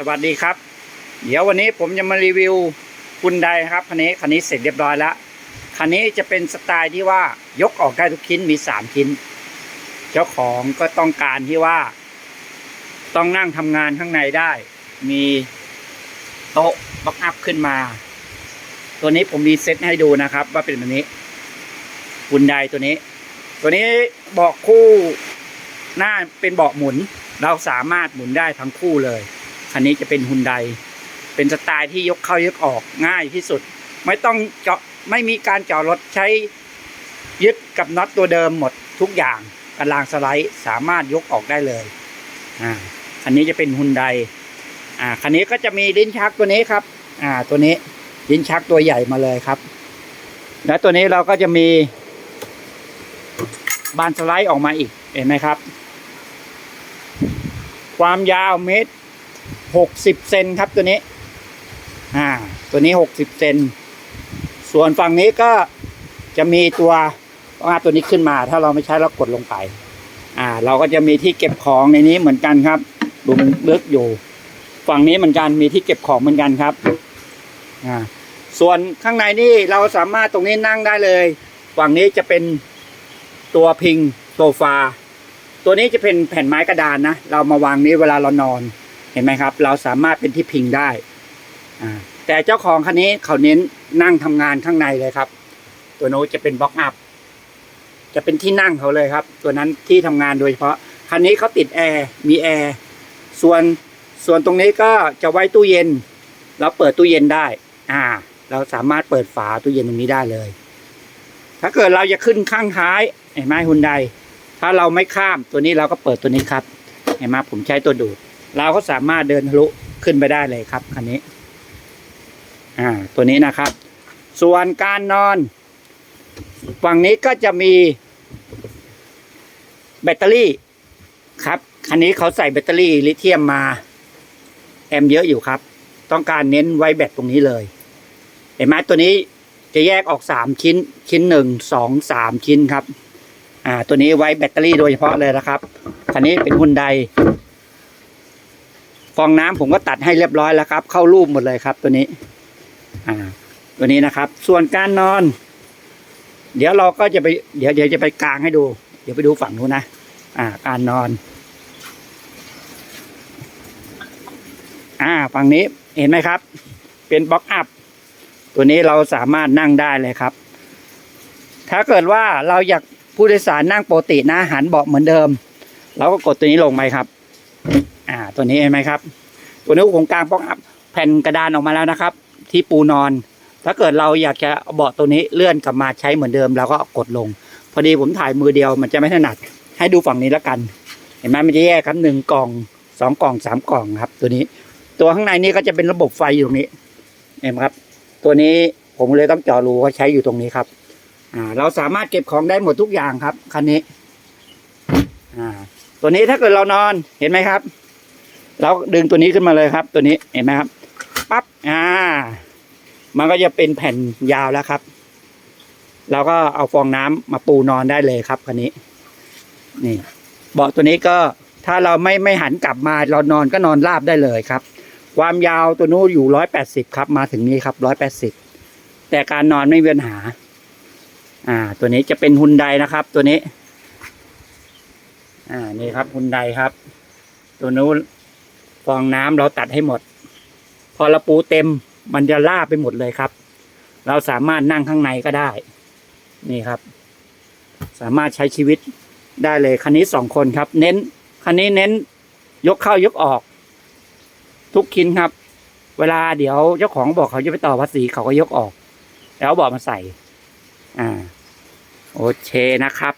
สวัสดีครับ เดี๋ยววันนี้ผมจะมารีวิวคุณไดครับคันนี้คันนี้เสร็จเรียบร้อยแล้วคันนี้จะเป็นสไตล์ที่ว่ายกออกได้ทุกชิ้นมีสามชิ้น เจ้าของก็ต้องการที่ว่า ต้องนั่งทำงานข้างในได้ มีโต๊ะบ็อกอัพขึ้นมา ตัวนี้ผมมีเซตให้ดูนะครับ ว่าเป็นแบบนี้คุณไดตัวนี้ ตัวนี้เบาะคู่หน้าเป็นเบาะหมุน เราสามารถหมุนได้ทั้งคู่เลย คันนี้จะเป็นฮุนไดเป็นสไตล์ที่ยกเข้ายกออกง่ายที่สุด ไม่ต้องเจาะไม่มีการเจาะรถใช้ยึดกับน็อตตัวเดิมหมดทุกอย่างกำลางสไลด์สามารถยกออกได้เลยอ่าคันนี้จะเป็นฮุนไดอ่าคันนี้ก็จะมีลิ้นชักตัวนี้ครับ อ่า ตัวนี้ลิ้นชักตัวใหญ่มาเลยครับ และตัวนี้เราก็จะมีบานสไลด์ออกมาอีกเห็นไหมครับ ความยาวเมตร หกสิบเซนครับตัวนี้ อ่า ตัวนี้หกสิบเซน ส่วนฝั่งนี้ก็จะมีตัวว่าตัวนี้ขึ้นมา ถ้าเราไม่ใช้เรากดลงไป อ่า เราก็จะมีที่เก็บของในนี้เหมือนกันครับ ดูมันลึกอยู่ ฝั่งนี้เหมือนกันมีที่เก็บของเหมือนกันครับ อ่า ส่วนข้างในนี่เราสามารถตรงนี้นั่งได้เลย ฝั่งนี้จะเป็นตัวพิงโซฟา ตัวนี้จะเป็นแผ่นไม้กระดานนะ เรามาวางนี้เวลาเรานอน เห็นไหมครับ เราสามารถเป็นที่พิงได้แต่เจ้าของคันนี้เขาเน้นนั่งทำงานข้างในเลยครับ ตัวโน้ตจะเป็นบล็อกอัพจะเป็นที่นั่งเขาเลยครับ ตัวนั้นที่ทำงานโดยเฉพาะคันนี้เขาติดแอร์มีแอร์ส่วนส่วนตรงนี้ก็จะไว้ตู้เย็น เราเปิดตู้เย็นได้ อ่า เราสามารถเปิดฝาตู้เย็นตรงนี้ได้เลย ถ้าเกิดเราจะขึ้นข้างท้ายเห็นไหมฮุนไดถ้าเราไม่ข้ามตัวนี้เราก็เปิดตัวนี้ครับ เห็นไหมผมใช้ตัวดูด เราก็สามารถเดินทะลุขึ้นไปได้เลยครับคันนี้ อ่า ตัวนี้นะครับ ส่วนการนอน ฝั่งนี้ก็จะมี แบตเตอรี่ครับคันนี้เขาใส่แบตเตอรี่ลิเธียมมา แอมป์เยอะอยู่ครับ ต้องการเน้นไว้แบตตรงนี้เลยเห็นไหมตัวนี้จะแยกออกสามชิ้น ชิ้นหนึ่งสองสามชิ้นครับ อ่า ตัวนี้ไว้แบตเตอรี่โดยเฉพาะเลยนะครับ คันนี้เป็นฮุนได ฟองน้ำผมก็ตัดให้เรียบร้อยแล้วครับ เข้ารูปหมดเลยครับตัวนี้ อ่า ตัวนี้นะครับ ส่วนการนอน เดี๋ยวเราก็จะไป เดี๋ยวเดี๋ยวจะไปกลางให้ดู เดี๋ยวไปดูฝั่งนู้นนะ อ่า การนอน อ่า ฝั่งนี้เห็นไหมครับ เป็นบล็อกอัพ ตัวนี้เราสามารถนั่งได้เลยครับ ถ้าเกิดว่าเราอยากผู้โดยสารนั่งปกตินะหันเบาะเหมือนเดิม เราก็กดตัวนี้ลงไปครับ อ่า ตัวนี้เห็นไหมครับ ตัวนี้ของกลางบล็อกอัพแผ่นกระดานออกมาแล้วนะครับ ที่ปูนอน ถ้าเกิดเราอยากจะเอาเบาะตัวนี้เลื่อนกลับมาใช้เหมือนเดิมเราก็กดลง พอดีผมถ่ายมือเดียวมันจะไม่ถนัด ให้ดูฝั่งนี้แล้วกัน เห็นไหมมันจะแยกครับหนึ่งกล่องสองกล่องสามกล่องครับ ตัวนี้ ตัวข้างในนี้ก็จะเป็นระบบไฟอยู่ตรงนี้เห็นไหมครับ ตัวนี้ผมเลยต้องเจาะรูว่าใช้อยู่ตรงนี้ครับ อ่า เราสามารถเก็บของได้หมดทุกอย่างครับคันนี้ อ่า ตัวนี้ถ้าเกิดเรานอนเห็นไหมครับ เราดึงตัวนี้ขึ้นมาเลยครับ ตัวนี้เห็นไหมครับปั๊บอ่า มันก็จะเป็นแผ่นยาวแล้วครับเราก็เอาฟองน้ำมาปูนอนได้เลยครับคันนี้ นี่เบาะตัวนี้ก็ถ้าเราไม่ไม่หันกลับมาเรานอนก็นอนราบได้เลยครับ ความยาวตัวนู้อยู่ร้อยแปดสิบครับ มาถึงนี้ครับร้อยแปดสิบแต่การนอนไม่มีปัญหา อ่า ตัวนี้จะเป็นฮุนไดนะครับ ตัวนี้ อ่านี่ครับฮุนไดครับ ตัวนู้ ฟองน้ำเราตัดให้หมด พอเราปูเต็มมันจะล่าไปหมดเลยครับ เราสามารถนั่งข้างในก็ได้ นี่ครับ สามารถใช้ชีวิตได้เลยคันนี้สองคนครับ เน้นคันนี้เน้นยกเข้ายกออก ทุกคินครับ เวลาเดี๋ยวเจ้าของบอกเขาจะไปต่อภาษีเขาก็ยกออก แล้วบอกมาใส่ อ่า โอเคนะครับ